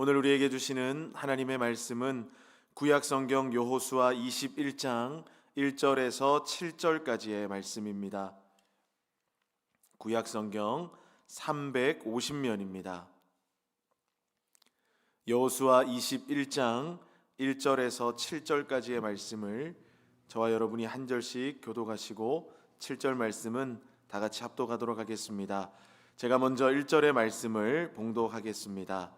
오늘 우리에게 주시는 하나님의 말씀은 구약 성경 여호수아 21장 1절에서 7절까지의 말씀입니다. 구약 성경 350면입니다. 여호수아 21장 1절에서 7절까지의 말씀을 저와 여러분이 한 절씩 교독하시고 7절 말씀은 다 같이 합독하도록 하겠습니다. 제가 먼저 1절의 말씀을 봉독하겠습니다.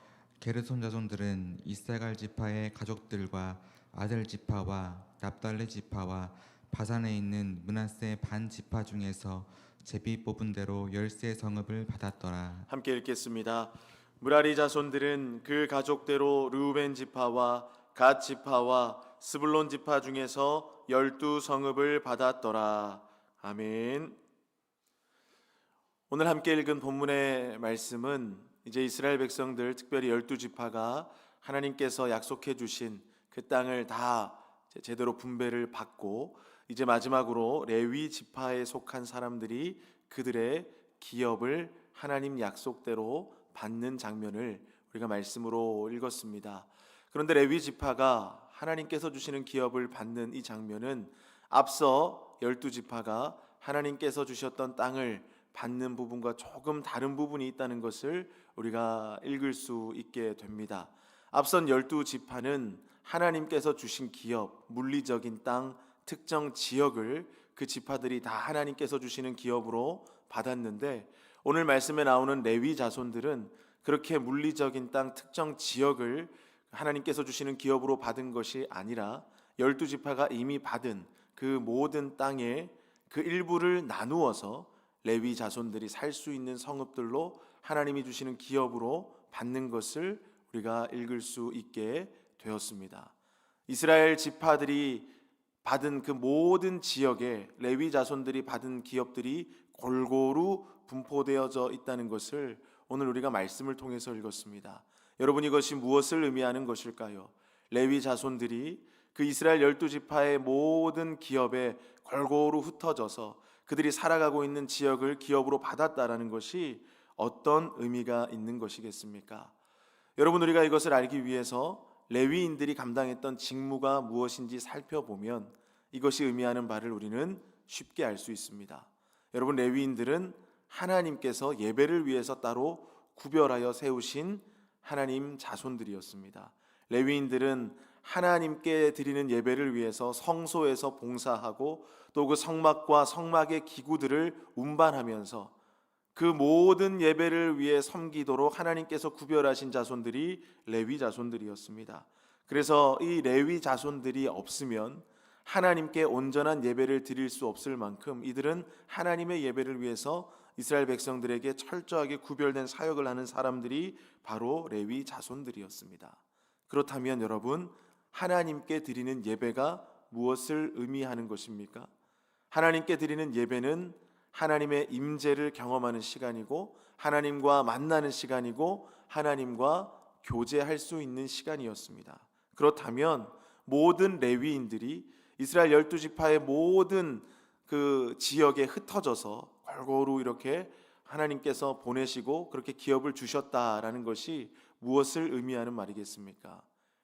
게르손 자손들은 이사갈 지파의 가족들과 아들 지파와 납달레 지파와 바산에 있는 문하세 반 지파 중에서 제비 뽑은 대로 열세 성읍을 받았더라. 함께 읽겠습니다. 무라리 자손들은 그 가족대로 르우벤 지파와 갓 지파와 스불론 지파 중에서 열두 성읍을 받았더라. 아멘. 오늘 함께 읽은 본문의 말씀은 이제 이스라엘 백성들 특별히 열두 지파가 하나님께서 약속해 주신 그 땅을 다 제대로 분배를 받고 이제 마지막으로 레위 지파에 속한 사람들이 그들의 기업을 하나님 약속대로 받는 장면을 우리가 말씀으로 읽었습니다. 그런데 레위 지파가 하나님께서 주시는 기업을 받는 이 장면은 앞서 열두 지파가 하나님께서 주셨던 땅을 받는 부분과 조금 다른 부분이 있다는 것을 우리가 읽을 수 있게 됩니다. 앞선 열두 지파는 하나님께서 주신 기업, 물리적인 땅, 특정 지역을 그 지파들이 다 하나님께서 주시는 기업으로 받았는데 오늘 말씀에 나오는 레위 자손들은 그렇게 물리적인 땅, 특정 지역을 하나님께서 주시는 기업으로 받은 것이 아니라 열두 지파가 이미 받은 그 모든 땅의 그 일부를 나누어서 레위 자손들이 살 수 있는 성읍들로 하나님이 주시는 기업으로 받는 것을 우리가 읽을 수 있게 되었습니다. 이스라엘 지파들이 받은 그 모든 지역에 레위 자손들이 받은 기업들이 골고루 분포되어져 있다는 것을 오늘 우리가 말씀을 통해서 읽었습니다. 여러분 이것이 무엇을 의미하는 것일까요? 레위 자손들이 그 이스라엘 열두 지파의 모든 기업에 골고루 흩어져서 그들이 살아가고 있는 지역을 기업으로 받았다라는 것이 어떤 의미가 있는 것이겠습니까? 여러분 우리가 이것을 알기 위해서 레위인들이 감당했던 직무가 무엇인지 살펴보면 이것이 의미하는 바를 우리는 쉽게 알 수 있습니다. 여러분 레위인들은 하나님께서 예배를 위해서 따로 구별하여 세우신 하나님 자손들이었습니다. 레위인들은 하나님께 드리는 예배를 위해서 성소에서 봉사하고 또 그 성막과 성막의 기구들을 운반하면서 그 모든 예배를 위해 섬기도록 하나님께서 구별하신 자손들이 레위 자손들이었습니다. 그래서 이 레위 자손들이 없으면 하나님께 온전한 예배를 드릴 수 없을 만큼 이들은 하나님의 예배를 위해서 이스라엘 백성들에게 철저하게 구별된 사역을 하는 사람들이 바로 레위 자손들이었습니다. 그렇다면 여러분 하나님께 드리는 예배가 무엇을 의미하는 것입니까? 하나님께 드리는 예배는 하나님의 임재를 경험하는 시간이고 하나님과 만나는 시간이고 하나님과 교제할 수 있는 시간이었습니다. 그렇다면 모든 레위인들이 이스라엘 열두 지파의 모든 그 지역에 흩어져서 골고루 이렇게 하나님께서 보내시고 그렇게 기업을 주셨다라는 것이 무엇을 의미하는 말이겠습니까?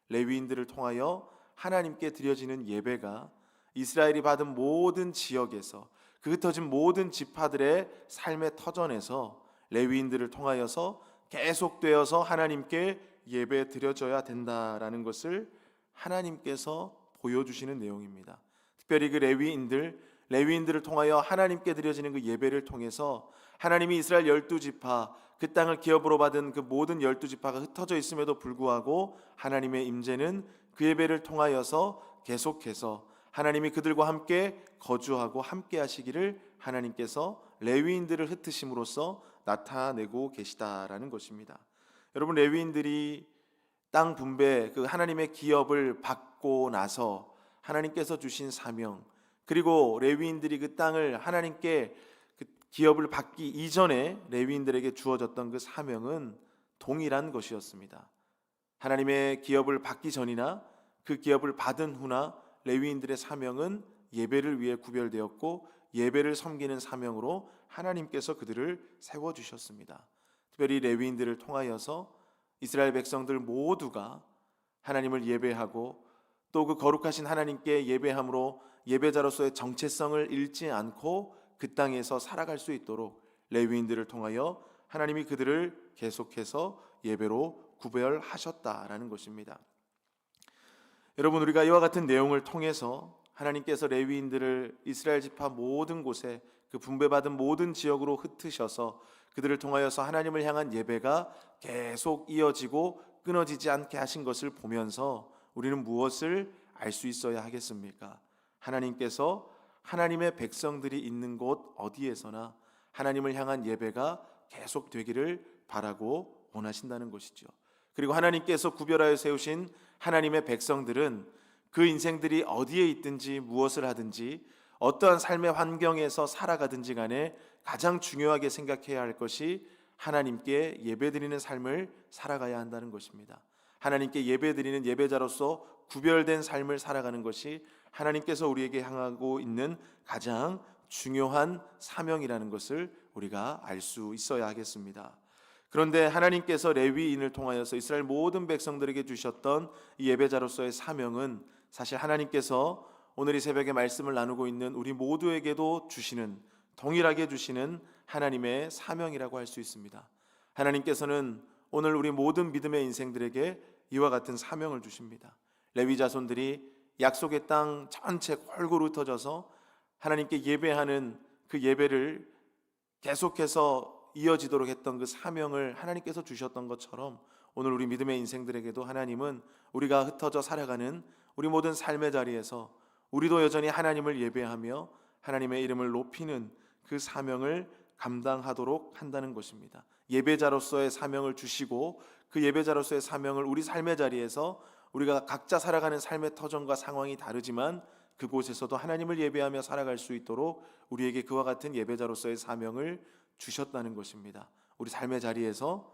레위인들을 통하여 하나님께 드려지는 예배가 이스라엘이 받은 모든 지역에서 그 흩어진 모든 지파들의 삶의 터전에서 레위인들을 통하여서 계속되어서 하나님께 예배 드려져야 된다라는 것을 하나님께서 보여주시는 내용입니다. 특별히 그 레위인들 레위인들을 통하여 하나님께 드려지는 그 예배를 통해서 하나님이 이스라엘 열두 지파 그 땅을 기업으로 받은 그 모든 열두 지파가 흩어져 있음에도 불구하고 하나님의 임재는 그 예배를 통하여서 계속해서 하나님이 그들과 함께 거주하고 함께 하시기를 하나님께서 레위인들을 흩으심으로써 나타내고 계시다라는 것입니다. 여러분 레위인들이 땅 분배 그 하나님의 기업을 받고 나서 하나님께서 주신 사명 그리고 레위인들이 그 땅을 하나님께 그 기업을 받기 이전에 레위인들에게 주어졌던 그 사명은 동일한 것이었습니다. 하나님의 기업을 받기 전이나 그 기업을 받은 후나 레위인들의 사명은 예배를 위해 구별되었고 예배를 섬기는 사명으로 하나님께서 그들을 세워 주셨습니다. 특별히 레위인들을 통하여서 이스라엘 백성들 모두가 하나님을 예배하고 또 그 거룩하신 하나님께 예배함으로 예배자로서의 정체성을 잃지 않고 그 땅에서 살아갈 수 있도록 레위인들을 통하여 하나님이 그들을 계속해서 예배로 구별하셨다라는 것입니다. 여러분 우리가 이와 같은 내용을 통해서 하나님께서 레위인들을 이스라엘 지파 모든 곳에 그 분배받은 모든 지역으로 흩으셔서 그들을 통하여서 하나님을 향한 예배가 계속 이어지고 끊어지지 않게 하신 것을 보면서 우리는 무엇을 알 수 있어야 하겠습니까? 하나님께서 하나님의 백성들이 있는 곳 어디에서나 하나님을 향한 예배가 계속 되기를 바라고 원하신다는 것이죠. 그리고 하나님께서 구별하여 세우신 하나님의 백성들은 그 인생들이 어디에 있든지 무엇을 하든지 어떠한 삶의 환경에서 살아가든지 간에 가장 중요하게 생각해야 할 것이 하나님께 예배드리는 삶을 살아가야 한다는 것입니다. 하나님께 예배드리는 예배자로서 구별된 삶을 살아가는 것이 하나님께서 우리에게 향하고 있는 가장 중요한 사명이라는 것을 우리가 알 수 있어야 하겠습니다. 그런데 하나님께서 레위인을 통하여서 이스라엘 모든 백성들에게 주셨던 이 예배자로서의 사명은 사실 하나님께서 오늘 이 새벽에 말씀을 나누고 있는 우리 모두에게도 주시는 동일하게 주시는 하나님의 사명이라고 할 수 있습니다. 하나님께서는 오늘 우리 모든 믿음의 인생들에게 이와 같은 사명을 주십니다. 레위 자손들이 약속의 땅 전체 골고루 흩어져서 하나님께 예배하는 그 예배를 계속해서 이어지도록 했던 그 사명을 하나님께서 주셨던 것처럼 오늘 우리 믿음의 인생들에게도 하나님은 우리가 흩어져 살아가는 우리 모든 삶의 자리에서 우리도 여전히 하나님을 예배하며 하나님의 이름을 높이는 그 사명을 감당하도록 한다는 것입니다. 예배자로서의 사명을 주시고 그 예배자로서의 사명을 우리 삶의 자리에서 우리가 각자 살아가는 삶의 터전과 상황이 다르지만 그곳에서도 하나님을 예배하며 살아갈 수 있도록 우리에게 그와 같은 예배자로서의 사명을 주셨다는 것입니다. 우리 삶의 자리에서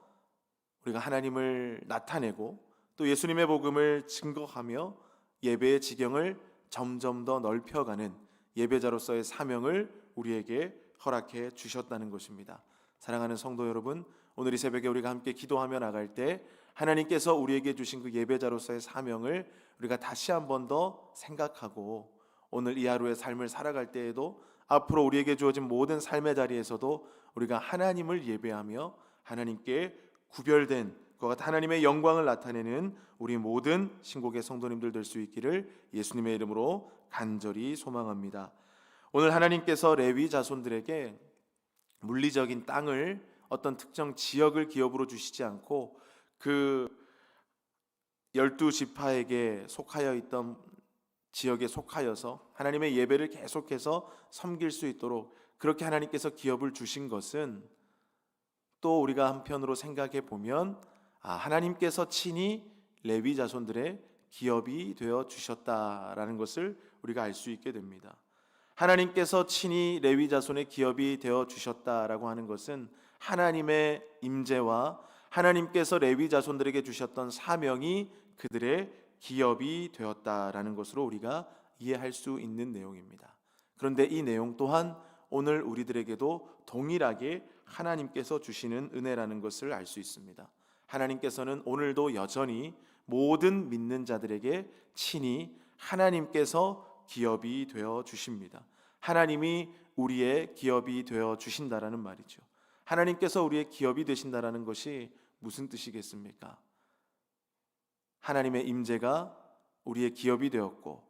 우리가 하나님을 나타내고 또 예수님의 복음을 증거하며 예배의 지경을 점점 더 넓혀가는 예배자로서의 사명을 우리에게 허락해 주셨다는 것입니다. 사랑하는 성도 여러분, 오늘 이 새벽에 우리가 함께 기도하며 나갈 때 하나님께서 우리에게 주신 그 예배자로서의 사명을 우리가 다시 한 번 더 생각하고 오늘 이 하루의 삶을 살아갈 때에도 앞으로 우리에게 주어진 모든 삶의 자리에서도 우리가 하나님을 예배하며 하나님께 구별된 그와 같은 하나님의 영광을 나타내는 우리 모든 신곡의 성도님들 될 수 있기를 예수님의 이름으로 간절히 소망합니다. 오늘 하나님께서 레위 자손들에게 물리적인 땅을 어떤 특정 지역을 기업으로 주시지 않고 그 열두 지파에게 속하여 있던 지역에 속하여서 하나님의 예배를 계속해서 섬길 수 있도록 그렇게 하나님께서 기업을 주신 것은 또 우리가 한편으로 생각해 보면 아, 하나님께서 친히 레위 자손들의 기업이 되어 주셨다라는 것을 우리가 알 수 있게 됩니다. 하나님께서 친히 레위 자손의 기업이 되어 주셨다라고 하는 것은 하나님의 임재와 하나님께서 레위 자손들에게 주셨던 사명이 그들의 기업이 되었다라는 것으로 우리가 이해할 수 있는 내용입니다. 그런데 이 내용 또한 오늘 우리들에게도 동일하게 하나님께서 주시는 은혜라는 것을 알 수 있습니다. 하나님께서는 오늘도 여전히 모든 믿는 자들에게 친히 하나님께서 기업이 되어 주십니다. 하나님이 우리의 기업이 되어 주신다라는 말이죠. 하나님께서 우리의 기업이 되신다라는 것이 무슨 뜻이겠습니까? 하나님의 임재가 우리의 기업이 되었고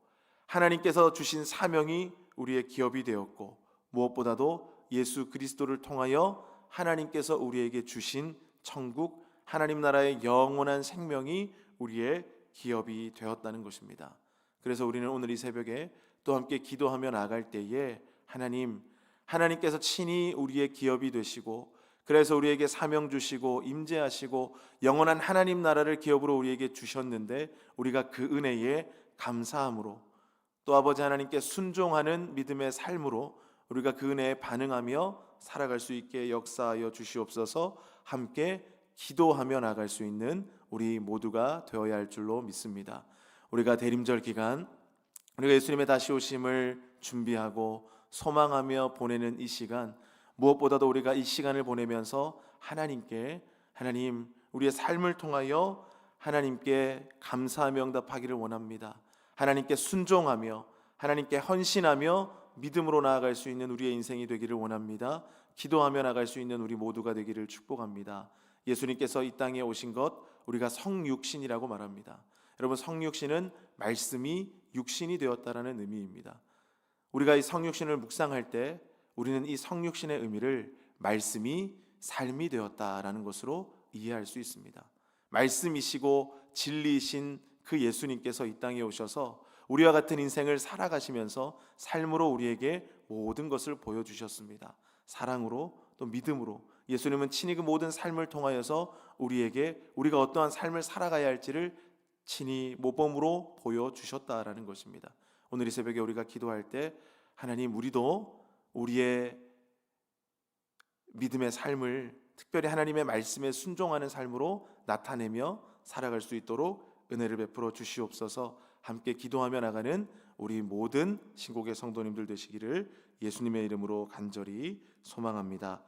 하나님께서 주신 사명이 우리의 기업이 되었고 무엇보다도 예수 그리스도를 통하여 하나님께서 우리에게 주신 천국 하나님 나라의 영원한 생명이 우리의 기업이 되었다는 것입니다. 그래서 우리는 오늘 이 새벽에 또 함께 기도하며 나갈 때에 하나님 하나님께서 친히 우리의 기업이 되시고 그래서 우리에게 사명 주시고 임재하시고 영원한 하나님 나라를 기업으로 우리에게 주셨는데 우리가 그 은혜에 감사함으로 또 아버지 하나님께 순종하는 믿음의 삶으로 우리가 그 은혜에 반응하며 살아갈 수 있게 역사하여 주시옵소서 함께 기도하며 나갈 수 있는 우리 모두가 되어야 할 줄로 믿습니다. 우리가 대림절 기간 우리가 예수님의 다시 오심을 준비하고 소망하며 보내는 이 시간 무엇보다도 우리가 이 시간을 보내면서 하나님께 하나님 우리의 삶을 통하여 하나님께 감사하며 응답하기를 원합니다. 하나님께 순종하며 하나님께 헌신하며 믿음으로 나아갈 수 있는 우리의 인생이 되기를 원합니다. 기도하며 나갈 수 있는 우리 모두가 되기를 축복합니다. 예수님께서 이 땅에 오신 것 우리가 성육신이라고 말합니다. 여러분 성육신은 말씀이 육신이 되었다라는 의미입니다. 우리가 이 성육신을 묵상할 때 우리는 이 성육신의 의미를 말씀이 삶이 되었다라는 것으로 이해할 수 있습니다. 말씀이시고 진리이신 그 예수님께서 이 땅에 오셔서 우리와 같은 인생을 살아가시면서 삶으로 우리에게 모든 것을 보여주셨습니다. 사랑으로 또 믿음으로 예수님은 친히 그 모든 삶을 통하여서 우리에게 우리가 어떠한 삶을 살아가야 할지를 친히 모범으로 보여주셨다라는 것입니다. 오늘 이 새벽에 우리가 기도할 때 하나님 우리도 우리의 믿음의 삶을 특별히 하나님의 말씀에 순종하는 삶으로 나타내며 살아갈 수 있도록 은혜를 베풀어 주시옵소서. 함께 기도하며 나가는 우리 모든 신곡의 성도님들 되시기를 예수님의 이름으로 간절히 소망합니다.